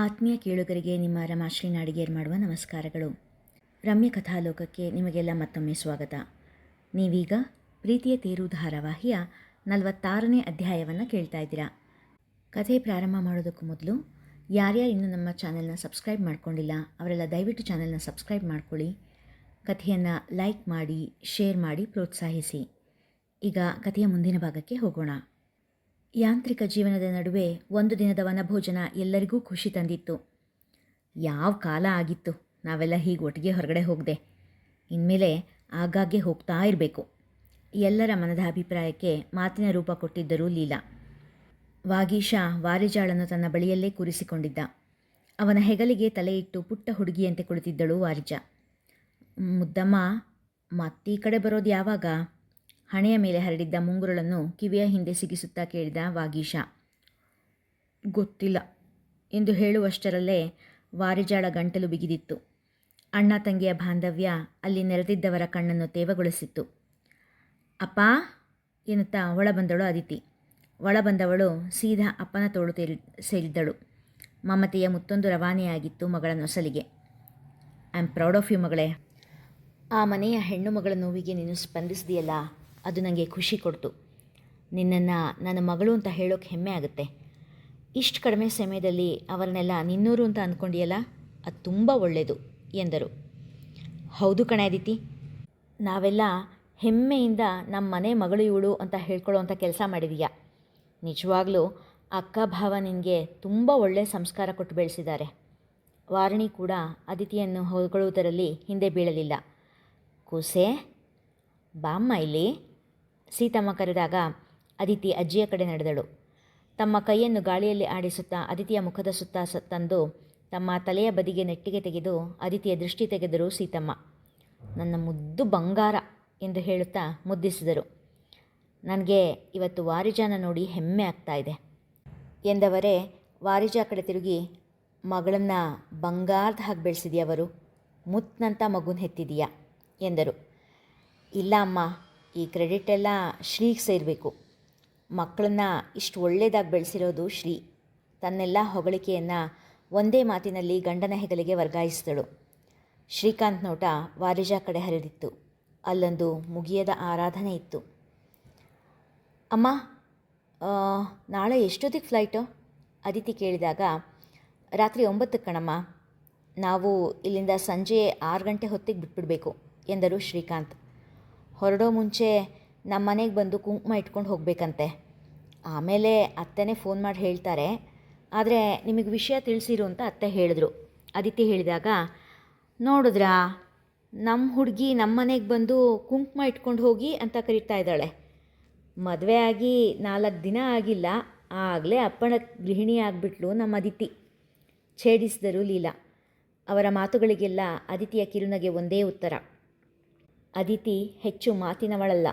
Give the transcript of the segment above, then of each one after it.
ಆತ್ಮೀಯ ಕೇಳುಗರಿಗೆ ನಿಮ್ಮ ರಮಾಶ್ರೀ ನಾಡಿಗೇರ್ ಮಾಡುವ ನಮಸ್ಕಾರಗಳು. ರಮ್ಯ ಕಥಾಲೋಕಕ್ಕೆ ನಿಮಗೆಲ್ಲ ಮತ್ತೊಮ್ಮೆ ಸ್ವಾಗತ. ನೀವೀಗ ಪ್ರೀತಿಯ ತೇರು ಧಾರಾವಾಹಿಯ ನಲವತ್ತಾರನೇ ಅಧ್ಯಾಯವನ್ನು ಕೇಳ್ತಾ ಇದ್ದೀರಾ. ಕಥೆ ಪ್ರಾರಂಭ ಮಾಡೋದಕ್ಕೂ ಮೊದಲು ಯಾರ್ಯಾರು ಇನ್ನೂ ನಮ್ಮ ಚಾನೆಲ್ನ ಸಬ್ಸ್ಕ್ರೈಬ್ ಮಾಡ್ಕೊಂಡಿಲ್ಲ, ಅವರೆಲ್ಲ ದಯವಿಟ್ಟು ಚಾನೆಲ್ನ ಸಬ್ಸ್ಕ್ರೈಬ್ ಮಾಡ್ಕೊಳ್ಳಿ. ಕಥೆಯನ್ನು ಲೈಕ್ ಮಾಡಿ, ಶೇರ್ ಮಾಡಿ ಪ್ರೋತ್ಸಾಹಿಸಿ. ಈಗ ಕಥೆಯ ಮುಂದಿನ ಭಾಗಕ್ಕೆ ಹೋಗೋಣ. ಯಾಂತ್ರಿಕ ಜೀವನದ ನಡುವೆ ಒಂದು ದಿನದ ವನಭೋಜನ ಎಲ್ಲರಿಗೂ ಖುಷಿ ತಂದಿತ್ತು. ಯಾವ ಕಾಲ ಆಗಿತ್ತು? ನಾವೆಲ್ಲ ಹೀಗೆ ಒಟ್ಟಿಗೆ ಹೊರಗಡೆ ಹೋಗದೆ. ಇನ್ಮೇಲೆ ಆಗಾಗ್ಗೆ ಹೋಗ್ತಾ ಇರಬೇಕು. ಎಲ್ಲರ ಮನದ ಅಭಿಪ್ರಾಯಕ್ಕೆ ಮಾತಿನ ರೂಪ ಕೊಟ್ಟಿದ್ದರು ಲೀಲಾ. ವಾಗೀಶ ವಾರಿಜಾಳನ್ನು ತನ್ನ ಬಳಿಯಲ್ಲೇ ಕೂರಿಸಿಕೊಂಡಿದ್ದ. ಅವನ ಹೆಗಲಿಗೆ ತಲೆ ಇಟ್ಟು ಪುಟ್ಟ ಹುಡುಗಿಯಂತೆ ಕುಳಿತಿದ್ದಳು ವಾರಿಜ. ಮುದ್ದಮ್ಮ, ಮತ್ತೀ ಕಡೆ ಬರೋದು ಯಾವಾಗ? ಹಣೆಯ ಮೇಲೆ ಹರಡಿದ್ದ ಮುಂಗುರುಳನ್ನು ಕಿವಿಯ ಹಿಂದೆ ಸಿಗಿಸುತ್ತಾ ಕೇಳಿದ ವಾಗೀಶ. ಗೊತ್ತಿಲ್ಲ ಎಂದು ಹೇಳುವಷ್ಟರಲ್ಲೇ ವಾರಿಜಾಳ ಗಂಟಲು ಬಿಗಿದಿತ್ತು. ಅಣ್ಣ ತಂಗಿಯ ಬಾಂಧವ್ಯ ಅಲ್ಲಿ ನೆರೆದಿದ್ದವರ ಕಣ್ಣನ್ನು ತೇವಗೊಳಿಸಿತ್ತು. ಅಪ್ಪ ಎನ್ನುತ್ತಾ ಒಳ ಬಂದಳು ಅದಿತಿ. ಒಳ ಬಂದವಳು ಸೀದಾ ಅಪ್ಪನ ತೋಳು ತೇರಿ ಸೇರಿದ್ದಳು. ಮಮತೆಯ ಮುತ್ತೊಂದು ರವಾನೆಯಾಗಿತ್ತು ಮಗಳ ನೊಸಲಿಗೆ. I am proud of you ಮಗಳೇ. ಆ ಮನೆಯ ಹೆಣ್ಣು ಮಗಳ ನೋವಿಗೆ ನೀನು ಸ್ಪಂದಿಸಿದೆಯಲ್ಲ? ಅದು ನನಗೆ ಖುಷಿ ಕೊಡ್ತು. ನಿನ್ನನ್ನು ನನ್ನ ಮಗಳು ಅಂತ ಹೇಳೋಕೆ ಹೆಮ್ಮೆ ಆಗುತ್ತೆ. ಇಷ್ಟು ಕಡಿಮೆ ಸಮಯದಲ್ಲಿ ಅವರನ್ನೆಲ್ಲ ನಿನ್ನೂರು ಅಂತ ಅಂದ್ಕೊಂಡಿಯಲ್ಲ ಅದು ತುಂಬ ಒಳ್ಳೆಯದು ಎಂದರು. ಹೌದು ಕಣೆ ಅದಿತಿ ನಾವೆಲ್ಲ ಹೆಮ್ಮೆಯಿಂದ ನಮ್ಮ ಮನೆ ಮಗಳು ಇವಳು ಅಂತ ಹೇಳ್ಕೊಳ್ಳೋವಂಥ ಕೆಲಸ ಮಾಡಿದೀಯಾ. ನಿಜವಾಗ್ಲೂ ಅಕ್ಕ ಭಾವ ನಿನಗೆ ತುಂಬ ಒಳ್ಳೆಯ ಸಂಸ್ಕಾರ ಕೊಟ್ಟು ಬೆಳೆಸಿದ್ದಾರೆ. ವಾರಣಿ ಕೂಡ ಅದಿತಿಯನ್ನು ಹೊಗಳುವುದರಲ್ಲಿ ಹಿಂದೆ ಬೀಳಲಿಲ್ಲ. ಕೂಸೆ, ಬಾಮ್ಮ ಇಲ್ಲಿ. ಸೀತಮ್ಮ ಕರೆದಾಗ ಅದಿತಿ ಅಜ್ಜಿಯ ಕಡೆ ನಡೆದಳು. ತಮ್ಮ ಕೈಯನ್ನು ಗಾಳಿಯಲ್ಲಿ ಆಡಿಸುತ್ತಾ ಅದಿತಿಯ ಮುಖದ ಸುತ್ತ ತಂದು ತಮ್ಮ ತಲೆಯ ಬದಿಗೆ ನೆಟ್ಟಿಗೆ ತೆಗೆದು ಅದಿತಿಯ ದೃಷ್ಟಿ ತೆಗೆದರು ಸೀತಮ್ಮ. ನನ್ನ ಮುದ್ದು ಬಂಗಾರ ಎಂದು ಹೇಳುತ್ತಾ ಮುದ್ದಿಸಿದರು. ನನಗೆ ಇವತ್ತು ವಾರಿಜಾನ ನೋಡಿ ಹೆಮ್ಮೆ ಆಗ್ತಾ ಇದೆ ಎಂದವರೇ ವಾರಿಜಾ ಕಡೆ ತಿರುಗಿ, ಮಗಳನ್ನು ಬಂಗಾರದ ಹಾಗೆ ಬೆಳೆಸಿದೆಯವರು ಮುತ್ನಂತ ಮಗುನ ಹೆತ್ತಿದೀಯಾ? ಎಂದರು. ಇಲ್ಲ ಅಮ್ಮ ಈ ಕ್ರೆಡಿಟ್ ಎಲ್ಲ ಶ್ರೀಗೆ ಸೇರಬೇಕು. ಮಕ್ಕಳನ್ನ ಇಷ್ಟು ಒಳ್ಳೆಯದಾಗಿ ಬೆಳೆಸಿರೋದು ಶ್ರೀ. ತನ್ನೆಲ್ಲ ಹೊಗಳಿಕೆಯನ್ನು ಒಂದೇ ಮಾತಿನಲ್ಲಿ ಗಂಡನ ಹೆಗಲಿಗೆ ವರ್ಗಾಯಿಸಿದಳು ಶ್ರೀಕಾಂತ್ ನೋಟ ವಾರಿಜಾ ಕಡೆ ಹರಿದಿತ್ತು. ಅಲ್ಲೊಂದು ಮುಗಿಯದ ಆರಾಧನೆ ಇತ್ತು. ಅಮ್ಮ ನಾಳೆ ಎಷ್ಟೊತ್ತಿಗೆ ಫ್ಲೈಟು ಅದಿತಿ ಕೇಳಿದಾಗ, ರಾತ್ರಿ ಒಂಬತ್ತಕ್ಕೆ ಕಣಮ್ಮ. ನಾವು ಇಲ್ಲಿಂದ ಸಂಜೆ ಆರು ಗಂಟೆ ಹೊತ್ತಿಗೆ ಬಿಟ್ಬಿಡಬೇಕು, ಎಂದರು ಶ್ರೀಕಾಂತ್. ಹೊರಡೋ ಮುಂಚೆ ನಮ್ಮ ಮನೆಗೆ ಬಂದು ಕುಂಕುಮ ಇಟ್ಕೊಂಡು ಹೋಗಬೇಕಂತೆ. ಆಮೇಲೆ ಅತ್ತೆನೇ ಫೋನ್ ಮಾಡಿ ಹೇಳ್ತಾರೆ. ಆದರೆ ನಿಮಗೆ ವಿಷಯ ತಿಳಿಸಿರು ಅಂತ ಅತ್ತೆ ಹೇಳಿದ್ರು. ಅದಿತಿ ಹೇಳಿದಾಗ, ನೋಡಿದ್ರಾ, ನಮ್ಮ ಹುಡುಗಿ ನಮ್ಮ ಮನೆಗೆ ಬಂದು ಕುಂಕುಮ ಇಟ್ಕೊಂಡು ಹೋಗಿ ಅಂತ ಕರೀತಾ ಇದ್ದಾಳೆ. ಮದುವೆ ಆಗಿ ನಾಲ್ಕು ದಿನ ಆಗಿಲ್ಲ. ಆಗಲೇ ಅಪ್ಪಣ ಗೃಹಿಣಿ ಆಗಿಬಿಟ್ಲು ನಮ್ಮ ಅದಿತಿ ಛೇಡಿಸಿದರು ಲೀಲಾ. ಅವರ ಮಾತುಗಳಿಗೆಲ್ಲ ಅದಿತಿಯ ಕಿರುನಗೆ ಒಂದೇ ಉತ್ತರ. ಅದಿತಿ ಹೆಚ್ಚು ಮಾತಿನವಳಲ್ಲ.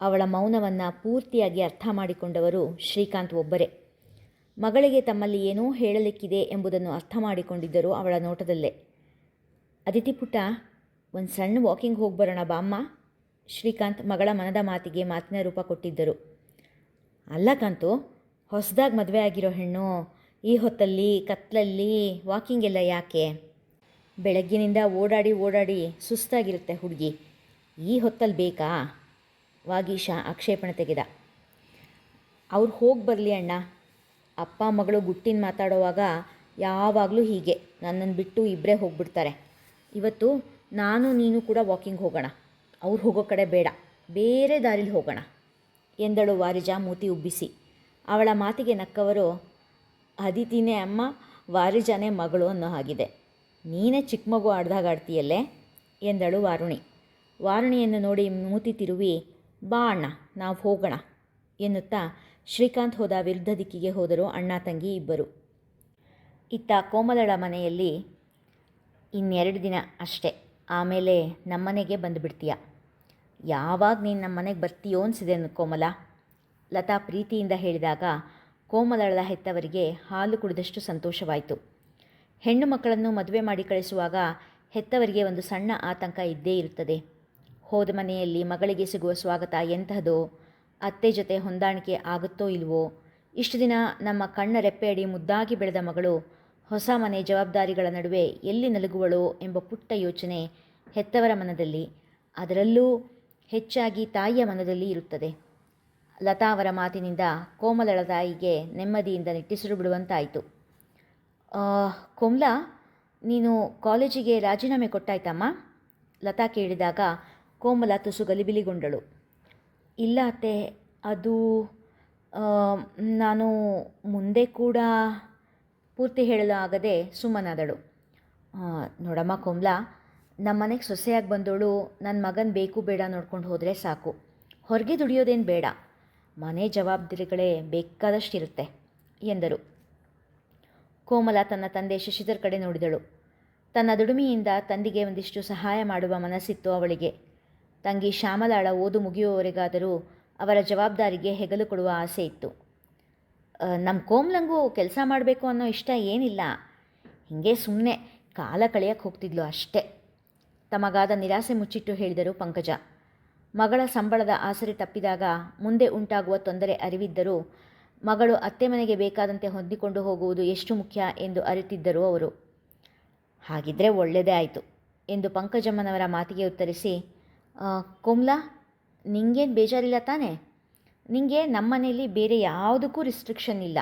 ಅವಳ ಮೌನವನ್ನು ಪೂರ್ತಿಯಾಗಿ ಅರ್ಥ ಮಾಡಿಕೊಂಡವರು ಶ್ರೀಕಾಂತ್ ಒಬ್ಬರೇ. ಮಗಳಿಗೆ ತಮ್ಮಲ್ಲಿ ಏನೋ ಹೇಳಲಿಕ್ಕಿದೆ ಎಂಬುದನ್ನು ಅರ್ಥ ಮಾಡಿಕೊಂಡಿದ್ದರು ಅವಳ ನೋಟದಲ್ಲೇ. ಅದಿತಿ ಪುಟ್ಟ, ಒಂದು ಸಣ್ಣ ವಾಕಿಂಗ್ ಹೋಗಿ ಬರೋಣ ಬಾಮ್ಮ ಶ್ರೀಕಾಂತ್ ಮಗಳ ಮನದ ಮಾತಿಗೆ ಮಾತಿನ ರೂಪ ಕೊಟ್ಟಿದ್ದರು. ಅಲ್ಲ ಕಾಂತು, ಹೊಸದಾಗಿ ಮದುವೆ ಆಗಿರೋ ಹೆಣ್ಣು, ಈ ಹೊತ್ತಲ್ಲಿ, ಕತ್ಲಲ್ಲಿ ವಾಕಿಂಗ್ ಎಲ್ಲ ಯಾಕೆ? ಬೆಳಗ್ಗಿನಿಂದ ಓಡಾಡಿ ಓಡಾಡಿ ಸುಸ್ತಾಗಿರುತ್ತೆ ಹುಡುಗಿ. ಈ ಹೊತ್ತಲ್ಲಿ ಬೇಕಾ? ವಾಗೀಶ ಆಕ್ಷೇಪಣೆ ತೆಗೆದ. ಅವ್ರು ಹೋಗಿ ಬರಲಿ ಅಣ್ಣ. ಅಪ್ಪ ಮಗಳು ಗುಟ್ಟಿನ ಮಾತಾಡೋವಾಗ ಯಾವಾಗಲೂ ಹೀಗೆ. ನನ್ನನ್ನು ಬಿಟ್ಟು ಇಬ್ಬರೇ ಹೋಗ್ಬಿಡ್ತಾರೆ. ಇವತ್ತು ನಾನು ನೀನು ಕೂಡ ವಾಕಿಂಗ್ ಹೋಗೋಣ. ಅವ್ರು ಹೋಗೋ ಕಡೆ ಬೇಡ. ಬೇರೆ ದಾರಿಲಿ ಹೋಗೋಣ. ಎಂದಳು ವಾರಿಜಾ ಮೂತಿ ಉಬ್ಬಿಸಿ. ಅವಳ ಮಾತಿಗೆ ನಕ್ಕವರು, ಅದಿತಿನೇ ಅಮ್ಮ, ವಾರಿಜಾನೇ ಮಗಳು ಅನ್ನೋ ಹಾಗಿದೆ. ನೀನೇ ಚಿಕ್ಕ ಮಗು ಆಡ್ದಾಗ ಆಡ್ತೀಯಲ್ಲೇ? ಎಂದಳು ವಾರುಣಿ. ವಾರುಣಿಯನ್ನು ನೋಡಿ ಮೂತಿ ತಿರುವಿ, ಬಾ ಅಣ್ಣ, ನಾವು ಹೋಗೋಣ ಎನ್ನುತ್ತಾ ಶ್ರೀಕಾಂತ್ ಹೋದ ವಿರುದ್ಧ ದಿಕ್ಕಿಗೆ ಹೋದರು ಅಣ್ಣ ತಂಗಿ ಇಬ್ಬರು. ಇತ್ತ ಕೋಮಲಳ ಮನೆಯಲ್ಲಿ ಇನ್ನೆರಡು ದಿನ ಅಷ್ಟೇ. ಆಮೇಲೆ ನಮ್ಮನೆಗೆ ಬಂದುಬಿಡ್ತೀಯ. ಯಾವಾಗ ನೀನು ನಮ್ಮ ಮನೆಗೆ ಬರ್ತೀಯೋ ಅನಿಸಿದೆ ಕೋಮಲ. ಲತಾ ಪ್ರೀತಿಯಿಂದ ಹೇಳಿದಾಗ ಕೋಮಲಳ ಹೆತ್ತವರಿಗೆ ಹಾಲು ಕುಡಿದಷ್ಟು ಸಂತೋಷವಾಯಿತು. ಹೆಣ್ಣು ಮಕ್ಕಳನ್ನು ಮದುವೆ ಮಾಡಿ ಕಳಿಸುವಾಗ ಹೆತ್ತವರಿಗೆ ಒಂದು ಸಣ್ಣ ಆತಂಕ ಇದ್ದೇ ಇರುತ್ತದೆ. ಹೋದ ಮನೆಯಲ್ಲಿ ಮಗಳಿಗೆ ಸಿಗುವ ಸ್ವಾಗತ ಎಂತಹದೋ ಅತ್ತೆ ಜೊತೆ ಹೊಂದಾಣಿಕೆ ಆಗುತ್ತೋ ಇಲ್ವೋ? ಇಷ್ಟು ದಿನ ನಮ್ಮ ಕಣ್ಣ ರೆಪ್ಪೆಯಡಿ ಮುದ್ದಾಗಿ ಬೆಳೆದ ಮಗಳು ಹೊಸ ಮನೆ ಜವಾಬ್ದಾರಿಗಳ ನಡುವೆ ಎಲ್ಲಿ ನಲುಗುವಳೋ ಎಂಬ ಪುಟ್ಟ ಯೋಚನೆ ಹೆತ್ತವರ ಮನದಲ್ಲಿ. ಅದರಲ್ಲೂ ಹೆಚ್ಚಾಗಿ ತಾಯಿಯ ಮನದಲ್ಲಿ ಇರುತ್ತದೆ. ಲತಾ ಅವರ ಮಾತಿನಿಂದ ಕೋಮಲಳ ತಾಯಿಗೆ ನೆಮ್ಮದಿಯಿಂದ ನಿಟ್ಟಿಸಿರು ಬಿಡುವಂತಾಯಿತು. ಕೋಮ್ಲಾ, ನೀನು ಕಾಲೇಜಿಗೆ ರಾಜೀನಾಮೆ ಕೊಟ್ಟಾಯ್ತಮ್ಮ? ಲತಾ ಕೇಳಿದಾಗ ಕೋಮಲ ತುಸು ಗಲಿಬಿಲಿಗೊಂಡಳು. ಇಲ್ಲ ಅತ್ತೆ, ಅದು ನಾನು ಮುಂದೆ ಕೂಡ ಪೂರ್ತಿ ಹೇಳಲು ಆಗದೆ ಸುಮ್ಮನಾದಳು. ನೋಡಮ್ಮ ಕೋಮಲ, ನಮ್ಮ ಮನೆಗೆ ಸೊಸೆಯಾಗಿ ಬಂದವಳು ನನ್ನ ಮಗನ ಬೇಕು ಬೇಡ ನೋಡ್ಕೊಂಡು ಹೋದರೆ ಸಾಕು. ಹೊರಗೆ ದುಡಿಯೋದೇನು ಬೇಡ. ಮನೆ ಜವಾಬ್ದಾರಿಗಳೇ ಬೇಕಾದಷ್ಟಿರುತ್ತೆ, ಎಂದರು. ಕೋಮಲ ತನ್ನ ತಂದೆ ಶಶಿಧರ್ ಕಡೆ ನೋಡಿದಳು. ತನ್ನ ದುಡಿಮೆಯಿಂದ ತಂದೆಗೆ ಒಂದಿಷ್ಟು ಸಹಾಯ ಮಾಡುವ ಮನಸ್ಸಿತ್ತು ಅವಳಿಗೆ. ತಂಗಿ ಶ್ಯಾಮಲಾಳ ಓದು ಮುಗಿಯುವವರೆಗಾದರೂ ಅವರ ಜವಾಬ್ದಾರಿಗೆ ಹೆಗಲು ಕೊಡುವ ಆಸೆ ಇತ್ತು. ನಮ್ಮ ಕೋಮ್ಲಂಗೂ ಕೆಲಸ ಮಾಡಬೇಕು ಅನ್ನೋ ಇಷ್ಟ ಏನಿಲ್ಲ. ಹೀಗೆ ಸುಮ್ಮನೆ ಕಾಲ ಕಳೆಯಕ್ಕೆ ಹೋಗ್ತಿದ್ಲು ಅಷ್ಟೇ. ತಮಗಾದ ನಿರಾಸೆ ಮುಚ್ಚಿಟ್ಟು ಹೇಳಿದರು ಪಂಕಜ. ಮಗಳ ಸಂಬಳದ ಆಸರೆ ತಪ್ಪಿದಾಗ ಮುಂದೆ ಉಂಟಾಗುವ ತೊಂದರೆ ಅರಿವಿದ್ದರೂ ಮಗಳು ಅತ್ತೆ ಮನೆಗೆ ಬೇಕಾದಂತೆ ಹೊಂದಿಕೊಂಡು ಹೋಗುವುದು ಎಷ್ಟು ಮುಖ್ಯ ಎಂದು ಅರಿತಿದ್ದರು ಅವರು. ಹಾಗಿದ್ರೆ ಒಳ್ಳೆಯದೇ ಆಯಿತು ಎಂದು ಪಂಕಜಮ್ಮನವರ ಮಾತಿಗೆ ಉತ್ತರಿಸಿ "ಆ, ಕೋಮ್ಲಾ ನಿಂಗೇನು ಬೇಜಾರಿಲ್ಲ ತಾನೇ? ನಿಂಗೆ ನಮ್ಮನೇಲಿ ಬೇರೆ ಯಾವುದಕ್ಕೂ ರಿಸ್ಟ್ರಿಕ್ಷನ್ ಇಲ್ಲ.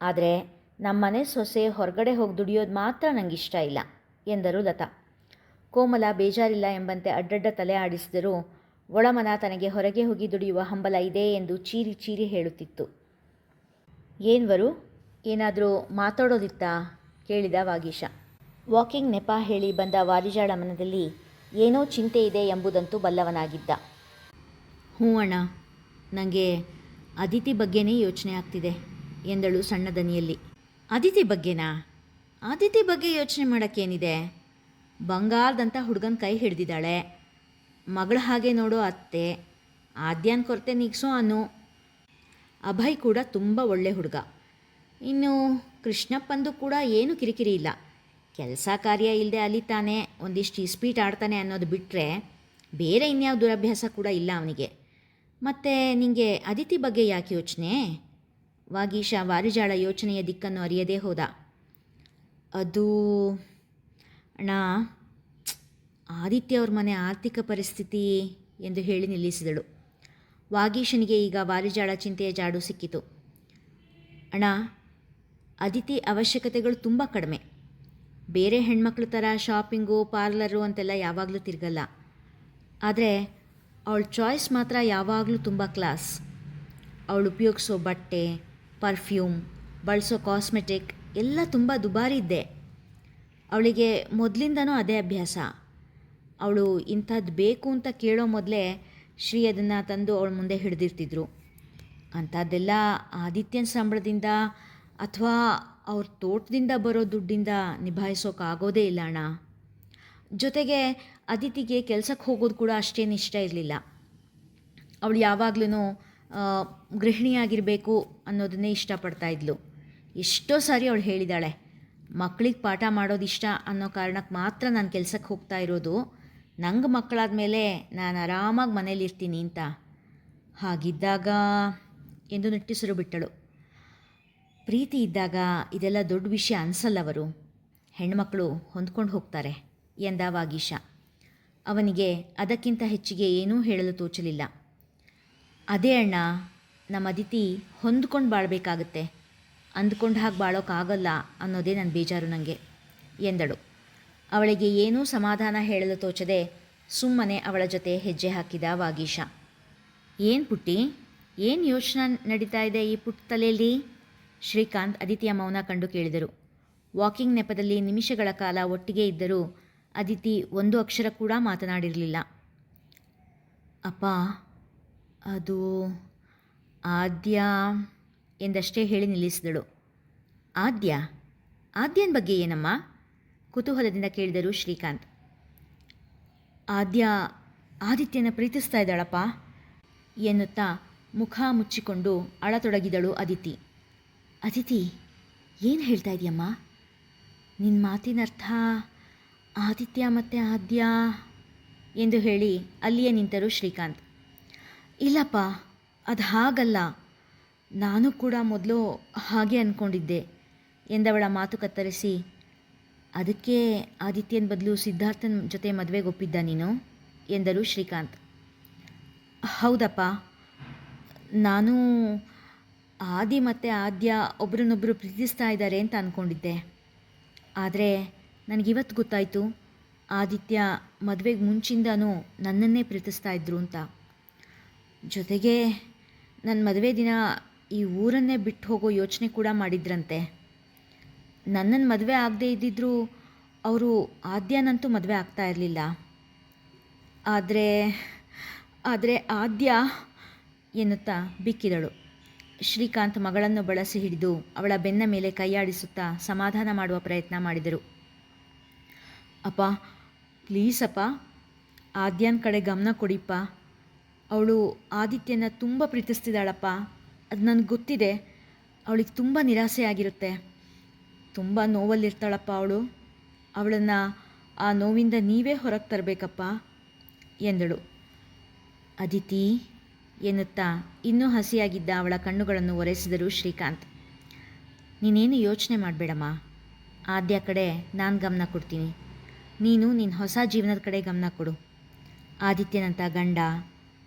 ಆದರೆ ನಮ್ಮನೆ ಸೊಸೆ ಹೊರಗಡೆ ಹೋಗಿ ದುಡಿಯೋದು ಮಾತ್ರ ನನಗೆ ಇಷ್ಟ ಇಲ್ಲ, ಎಂದರು ಲತಾ. ಕೋಮಲ ಬೇಜಾರಿಲ್ಲ ಎಂಬಂತೆ ಅಡ್ಡಡ್ಡ ತಲೆ ಆಡಿಸಿದರೂ ಒಳಮನ ತನಗೆ ಹೊರಗೆ ಹೋಗಿ ದುಡಿಯುವ ಹಂಬಲ ಇದೆ ಎಂದು ಚೀರಿ ಚೀರಿ ಹೇಳುತ್ತಿತ್ತು. ಏನ್ವರು ಏನಾದರೂ ಮಾತಾಡೋದಿತ್ತಾ? ಕೇಳಿದ ವಾಗೀಶ. ವಾಕಿಂಗ್ ನೆಪ ಹೇಳಿ ಬಂದ ವಾರಿಜಾಳ ಮನದಲ್ಲಿ ಏನೋ ಚಿಂತೆ ಇದೆ ಎಂಬುದಂತೂ ಬಲ್ಲವನಾಗಿದ್ದ. ಹ್ಞೂ ಅಣ್ಣ ನನಗೆ ಅದಿತಿ ಬಗ್ಗೆನೇ ಯೋಚನೆ ಆಗ್ತಿದೆ ಎಂದಳು ಸಣ್ಣ ದನಿಯಲ್ಲಿ. ಅದಿತಿ ಬಗ್ಗೆನಾ? ಅದಿತಿ ಬಗ್ಗೆ ಯೋಚನೆ ಮಾಡೋಕ್ಕೇನಿದೆ? ಬಂಗಾರದಂಥ ಹುಡುಗನ ಕೈ ಹಿಡ್ದಿದ್ದಾಳೆ. ಮಗಳ ಹಾಗೆ ನೋಡೋ ಅತ್ತೆ, ಆದ್ಯಾನ್ ಕೊರತೆ ನೀಗ್ಸೋ ಅನು ಅಭಯ್ ಕೂಡ ತುಂಬ ಒಳ್ಳೆ ಹುಡುಗ. ಇನ್ನು ಕೃಷ್ಣಪ್ಪಂದು ಕೂಡ ಏನು ಕಿರಿಕಿರಿ ಇಲ್ಲ. ಕೆಲಸ ಕಾರ್ಯ ಇಲ್ಲದೆ ಅಲಿತಾನೆ, ಒಂದಿಷ್ಟು ಇಸ್ಪೀಟ್ ಆಡ್ತಾನೆ ಅನ್ನೋದು ಬಿಟ್ಟರೆ ಬೇರೆ ಇನ್ಯಾವ ದುರಭ್ಯಾಸ ಕೂಡ ಇಲ್ಲ ಅವನಿಗೆ. ಮತ್ತು ನಿಮಗೆ ಅದಿತಿ ಬಗ್ಗೆ ಯಾಕೆ ಯೋಚನೆ? ವಾಗೀಶ ವಾರಿಜಾಳ ಯೋಚನೆಯ ದಿಕ್ಕನ್ನು ಅರಿಯದೇ ಹೋದ. ಅದು, ಅಣ್ಣ, ಆದಿತ್ಯ ಅವ್ರ ಮನೆ ಆರ್ಥಿಕ ಪರಿಸ್ಥಿತಿ ಎಂದು ಹೇಳಿ ನಿಲ್ಲಿಸಿದಳು. ವಾಗೀಶನಿಗೆ ಈಗ ವಾರಿಜಾಳ ಚಿಂತೆಯ ಜಾಡು ಸಿಕ್ಕಿತು. ಅಣ್ಣ, ಅದಿತಿ ಅವಶ್ಯಕತೆಗಳು ತುಂಬ ಕಡಿಮೆ. ಬೇರೆ ಹೆಣ್ಮಕ್ಳ ಥರ ಶಾಪಿಂಗು, ಪಾರ್ಲರು ಅಂತೆಲ್ಲ ಯಾವಾಗಲೂ ತಿರ್ಗಲ್ಲ. ಆದರೆ ಅವಳ ಚಾಯ್ಸ್ ಮಾತ್ರ ಯಾವಾಗಲೂ ತುಂಬ ಕ್ಲಾಸ್. ಅವಳು ಉಪಯೋಗಿಸೋ ಬಟ್ಟೆ, ಪರ್ಫ್ಯೂಮ್, ಬಳಸೋ ಕಾಸ್ಮೆಟಿಕ್ ಎಲ್ಲ ತುಂಬ ದುಬಾರಿ ಇದ್ದೆ ಅವಳಿಗೆ ಮೊದಲಿಂದನೂ ಅದೇ ಅಭ್ಯಾಸ. ಅವಳು ಇಂಥದ್ದು ಬೇಕು ಅಂತ ಕೇಳೋ ಮೊದಲೇ ಶ್ರೀ ಅದನ್ನು ತಂದು ಅವಳ ಮುಂದೆ ಹಿಡಿದಿರ್ತಿದ್ರು. ಅಂಥದ್ದೆಲ್ಲ ಆದಿತ್ಯನ ಸಂಬಳದಿಂದ ಅಥವಾ ಅವ್ರ ತೋಟದಿಂದ ಬರೋ ದುಡ್ಡಿಂದ ನಿಭಾಯಿಸೋಕ್ಕಾಗೋದೇ ಇಲ್ಲ ಅಣ್ಣ. ಜೊತೆಗೆ ಅದಿತಿಗೆ ಕೆಲಸಕ್ಕೆ ಹೋಗೋದು ಕೂಡ ಅಷ್ಟೇನು ಇಷ್ಟ ಇರಲಿಲ್ಲ. ಅವಳು ಯಾವಾಗ್ಲೂ ಗೃಹಿಣಿಯಾಗಿರಬೇಕು ಅನ್ನೋದನ್ನೇ ಇಷ್ಟಪಡ್ತಾ ಇದ್ಲು. ಎಷ್ಟೋ ಸಾರಿ ಅವಳು ಹೇಳಿದಾಳೆ ಮಕ್ಕಳಿಗೆ ಪಾಠ ಮಾಡೋದು ಇಷ್ಟ ಅನ್ನೋ ಕಾರಣಕ್ಕೆ ಮಾತ್ರ ನಾನು ಕೆಲಸಕ್ಕೆ ಹೋಗ್ತಾ ಇರೋದು. ನಂಗೆ ಮಕ್ಕಳಾದ ಮೇಲೆ ನಾನು ಆರಾಮಾಗಿ ಮನೇಲಿರ್ತೀನಿ ಅಂತ. ಹಾಗಿದ್ದಾಗ ಎಂದು ನಿಟ್ಟುಸಿರು ಬಿಟ್ಟಳು. ಪ್ರೀತಿ ಇದ್ದಾಗ ಇದೆಲ್ಲ ದೊಡ್ಡ ವಿಷಯ ಅನಿಸಲ್ಲವರು. ಹೆಣ್ಮಕ್ಕಳು ಹೊಂದ್ಕೊಂಡು ಹೋಗ್ತಾರೆ ಎಂದ ವಾಗೀಶ ಅವನಿಗೆ ಅದಕ್ಕಿಂತ ಹೆಚ್ಚಿಗೆ ಏನೂ ಹೇಳಲು ತೋಚಲಿಲ್ಲ. ಅದೇ ಅಣ್ಣ, ನಮ್ಮ ಅದಿತಿ ಹೊಂದ್ಕೊಂಡು ಬಾಳಬೇಕಾಗತ್ತೆ. ಅಂದ್ಕೊಂಡು ಹಾಗೆ ಬಾಳೋಕ್ಕಾಗಲ್ಲ ಅನ್ನೋದೇ ನನ್ನ ಬೇಜಾರು ನನಗೆ ಎಂದಳು. ಅವಳಿಗೆ ಏನೂ ಸಮಾಧಾನ ಹೇಳಲು ತೋಚದೆ ಸುಮ್ಮನೆ ಅವಳ ಜೊತೆ ಹೆಜ್ಜೆ ಹಾಕಿದ ವಾಗೀಶ ಏನು ಪುಟ್ಟಿ? ಏನು ಯೋಚನೆ ನಡೀತಾ ಇದೆ ಈ ಪುಟ್ಟ ತಲೆಯಲ್ಲಿ? ಶ್ರೀಕಾಂತ್ ಅದಿತಿಯ ಮೌನ ಕಂಡು ಕೇಳಿದರು. ವಾಕಿಂಗ್ ನೆಪದಲ್ಲಿ ನಿಮಿಷಗಳ ಕಾಲ ಒಟ್ಟಿಗೆ ಇದ್ದರೂ ಅದಿತಿ ಒಂದು ಅಕ್ಷರ ಕೂಡ ಮಾತನಾಡಿರಲಿಲ್ಲ. ಅಪ್ಪ, ಅದು ಆದ್ಯ ಎಂದಷ್ಟೇ ಹೇಳಿ ನಿಲ್ಲಿಸಿದಳು. ಆದ್ಯ? ಆದ್ಯನ ಬಗ್ಗೆ ಏನಮ್ಮ? ಕುತೂಹಲದಿಂದ ಕೇಳಿದರು ಶ್ರೀಕಾಂತ್. ಆದ್ಯ ಆದಿತ್ಯನ ಪ್ರೀತಿಸ್ತಾ ಇದ್ದಾಳಪ್ಪ? ಎನ್ನುತ್ತಾ ಮುಖ ಮುಚ್ಚಿಕೊಂಡು ಅಳತೊಡಗಿದಳು ಅದಿತಿ ಅದಿತಿ, ಏನು ಹೇಳ್ತಾ ಇದೆಯಮ್ಮ? ನಿನ್ನ ಮಾತಿನ ಅರ್ಥ ಆದಿತ್ಯ ಮತ್ತು ಆದ್ಯ ಎಂದು ಹೇಳಿ ಅಲ್ಲಿಯೇ ನಿಂತರು ಶ್ರೀಕಾಂತ್. ಇಲ್ಲಪ್ಪ, ಅದು ಹಾಗಲ್ಲ. ನಾನು ಕೂಡ ಮೊದಲು ಹಾಗೆ ಅಂದ್ಕೊಂಡಿದ್ದೆ ಎಂದವಳ ಮಾತು ಕತ್ತರಿಸಿ, ಅದಕ್ಕೆ ಆದಿತ್ಯನ ಬದಲು ಸಿದ್ಧಾರ್ಥನ ಜೊತೆ ಮದುವೆಗೆ ಒಪ್ಪಿದ್ದ ನೀನು? ಎಂದರು ಶ್ರೀಕಾಂತ್. ಹೌದಪ್ಪ, ನಾನು ಆದಿ ಮತ್ತು ಆದ್ಯ ಒಬ್ರನ್ನೊಬ್ಬರು ಪ್ರೀತಿಸ್ತಾ ಇದ್ದಾರೆ ಅಂತ ಅಂದ್ಕೊಂಡಿದ್ದೆ ಆದರೆ ನನಗಿವತ್ತು ಗೊತ್ತಾಯಿತು, ಆದಿತ್ಯ ಮದುವೆಗೆ ಮುಂಚಿಂದನೂ ನನ್ನನ್ನೇ ಪ್ರೀತಿಸ್ತಾ ಇದ್ರು ಅಂತ. ಜೊತೆಗೆ ನನ್ನ ಮದುವೆ ದಿನ ಈ ಊರನ್ನೇ ಬಿಟ್ಟು ಹೋಗೋ ಯೋಚನೆ ಕೂಡ ಮಾಡಿದ್ರಂತೆ. ನನ್ನನ್ನು ಮದುವೆ ಆಗದೇ ಇದ್ದಿದ್ದರೂ ಅವರು ಆದ್ಯನಂತೂ ಮದುವೆ ಆಗ್ತಾ ಇರಲಿಲ್ಲ. ಆದರೆ ಆದರೆ ಆದ್ಯ ಎನ್ನುತ್ತಾ ಬಿಕ್ಕಿದಳು. ಶ್ರೀಕಾಂತ್ ಮಗಳನ್ನು ಬಳಸಿ ಹಿಡಿದು ಅವಳ ಬೆನ್ನ ಮೇಲೆ ಕೈಯಾಡಿಸುತ್ತಾ ಸಮಾಧಾನ ಮಾಡುವ ಪ್ರಯತ್ನ ಮಾಡಿದರು. ಅಪ್ಪ ಪ್ಲೀಸ್ ಅಪ್ಪ ಆದ್ಯನ ಕಡೆ ಗಮನ ಕೊಡಿಪ್ಪ. ಅವಳು ಆದಿತ್ಯನ ತುಂಬ ಪ್ರೀತಿಸ್ತಿದ್ದಾಳಪ್ಪ. ಅದು ನನಗೆ ಗೊತ್ತಿದೆ. ಅವಳಿಗೆ ತುಂಬ ನಿರಾಸೆ ಆಗಿರುತ್ತೆ. ತುಂಬ ನೋವಲ್ಲಿರ್ತಾಳಪ್ಪ ಅವಳು. ಅವಳನ್ನು ಆ ನೋವಿಂದ ನೀವೇ ಹೊರಗೆ ತರಬೇಕಪ್ಪ, ಎಂದಳು. ಅದಿತಿ ಎನ್ನುತ್ತಾ ಇನ್ನೂ ಹಸಿಯಾಗಿದ್ದ ಅವಳ ಕಣ್ಣುಗಳನ್ನು ಒರೆಸಿದರು ಶ್ರೀಕಾಂತ್. ನೀನೇನು ಯೋಚನೆ ಮಾಡಬೇಡಮ್ಮ. ಆದ್ಯ ಕಡೆ ನಾನು ಗಮನ ಕೊಡ್ತೀನಿ. ನೀನು ನಿನ್ನ ಹೊಸ ಜೀವನದ ಕಡೆ ಗಮನ ಕೊಡು. ಆದಿತ್ಯನಂಥ ಗಂಡ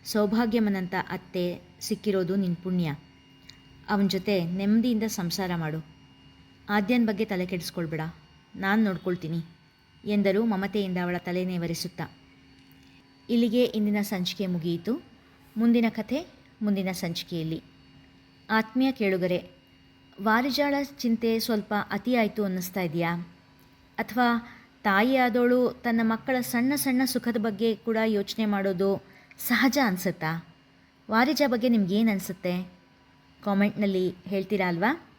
ಸೌಭಾಗ್ಯಮನಂಥ ಅತ್ತೆ ಸಿಕ್ಕಿರೋದು ನಿನ್ನ ಪುಣ್ಯ. ಅವನ ಜೊತೆ ನೆಮ್ಮದಿಯಿಂದ ಸಂಸಾರ ಮಾಡು. ಆದ್ಯನ ಬಗ್ಗೆ ತಲೆ ಕೆಡಿಸ್ಕೊಳ್ಬೇಡ. ನಾನು ನೋಡ್ಕೊಳ್ತೀನಿ ಎಂದರು ಮಮತೆಯಿಂದ ಅವಳ ತಲೆನೇ ಒರೆಸುತ್ತಾ. ಇಲ್ಲಿಗೆ ಇಂದಿನ ಸಂಚಿಕೆ ಮುಗಿಯಿತು. ಮುಂದಿನ ಕಥೆ, ಮುಂದಿನ ಸಂಚಿಕೆಯಲ್ಲಿ. ಆತ್ಮೀಯ ಕೇಳುಗರೆ, ವಾರಿಜಾಳ ಚಿಂತೆ ಸ್ವಲ್ಪ ಅತಿಯಾಯಿತು ಅನ್ನಿಸ್ತಾ ಇದೆಯಾ? ಅಥವಾ ತಾಯಿಯಾದವಳು ತನ್ನ ಮಕ್ಕಳ ಸಣ್ಣ ಸಣ್ಣ ಸುಖದ ಬಗ್ಗೆ ಕೂಡ ಯೋಚನೆ ಮಾಡೋದು ಸಹಜ ಅನಿಸುತ್ತಾ? ವಾರಿಜ ಬಗ್ಗೆ ನಿಮ್ಗೇನು ಅನಿಸುತ್ತೆ? ಕಾಮೆಂಟ್ನಲ್ಲಿ ಹೇಳ್ತೀರಾ ಅಲ್ವಾ?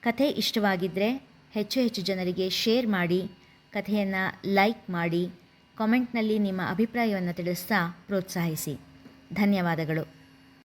ಕಥೆ ಇಷ್ಟವಾಗಿದ್ದರೆ ಹೆಚ್ಚು ಹೆಚ್ಚು ಜನರಿಗೆ ಶೇರ್ ಮಾಡಿ, ಕಥೆಯನ್ನು ಲೈಕ್ ಮಾಡಿ, ಕಾಮೆಂಟ್ನಲ್ಲಿ ನಿಮ್ಮ ಅಭಿಪ್ರಾಯವನ್ನು ತಿಳಿಸ್ತಾ ಪ್ರೋತ್ಸಾಹಿಸಿ. ಧನ್ಯವಾದಗಳು.